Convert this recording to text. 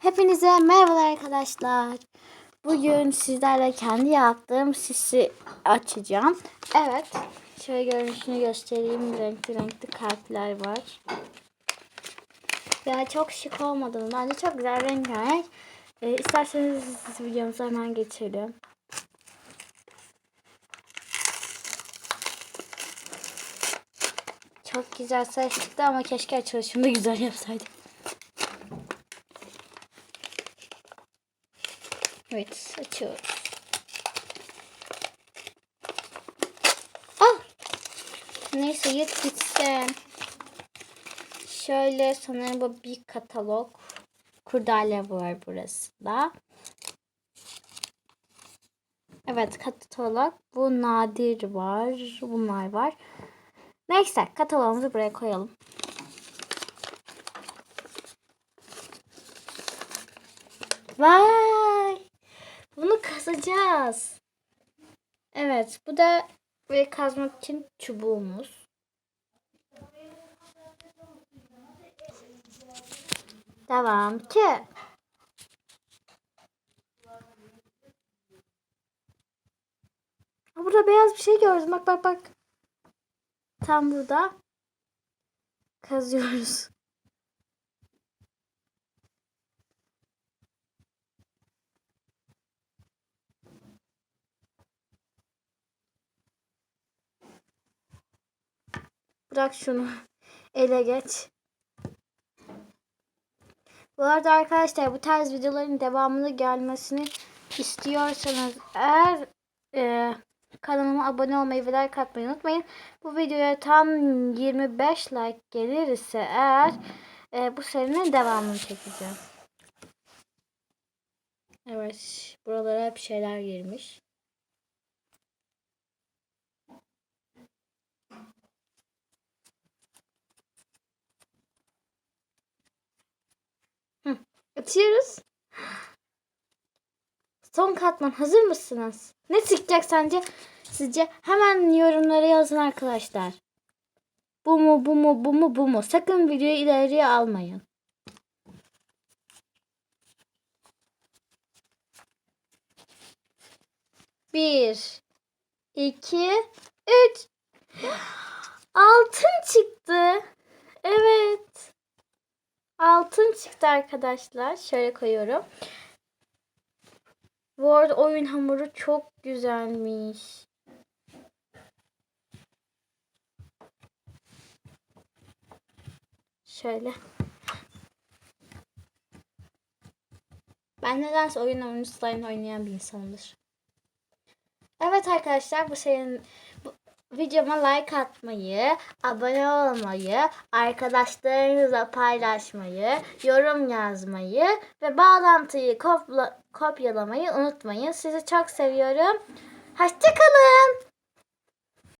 Hepinize merhabalar arkadaşlar. Bugün sizlerle kendi yaptığım sisi açacağım. Evet. Şöyle görünüşünü göstereyim. Renkli renkli kalpler var. Ya çok şık olmadı mı? Bence çok güzel rengarenk. Ee, isterseniz videomuza hemen geçelim. Çok güzel çıktı ama keşke açılışını da güzel yapsaydım. Evet açıyoruz. Ah! Neyse git gitsin. Şöyle sanırım bu bir katalog. Kurdale var burası da. Evet katalog. Bu nadir var. Bunlar var. Neyse katalogumuzu buraya koyalım. Vay! Kazacağız. Evet, bu da böyle kazmak için çubuğumuz. Devam ki. Burada beyaz bir şey gördüm. Bak bak bak. Tam burada. Kazıyoruz. Bırak şunu. Ele geç. Bu arada arkadaşlar bu tarz videoların devamını gelmesini istiyorsanız eğer e, kanalıma abone olmayı ve like atmayı unutmayın. Bu videoya tam 25 like gelirse eğer e, bu serinin devamını çekeceğim. Evet. Buralara hep şeyler girmiş. Atıyoruz. Son katman hazır mısınız? Ne çıkacak sence? Sizce hemen yorumlara yazın arkadaşlar. Bu mu bu mu bu mu bu mu? Sakın videoyu ileriye almayın. Bir, iki, üç. Altın çıktı. Evet. Altın çıktı arkadaşlar. Şöyle koyuyorum. Bu arada oyun hamuru çok güzelmiş. Şöyle. Ben nedense oyun hamurunu slime oynayan bir insanımdır. Evet arkadaşlar bu senin bu, videoma like atmayı, abone olmayı, arkadaşlarınızla paylaşmayı, yorum yazmayı ve bağlantıyı kopla, kopyalamayı unutmayın. Sizi çok seviyorum. Hoşçakalın.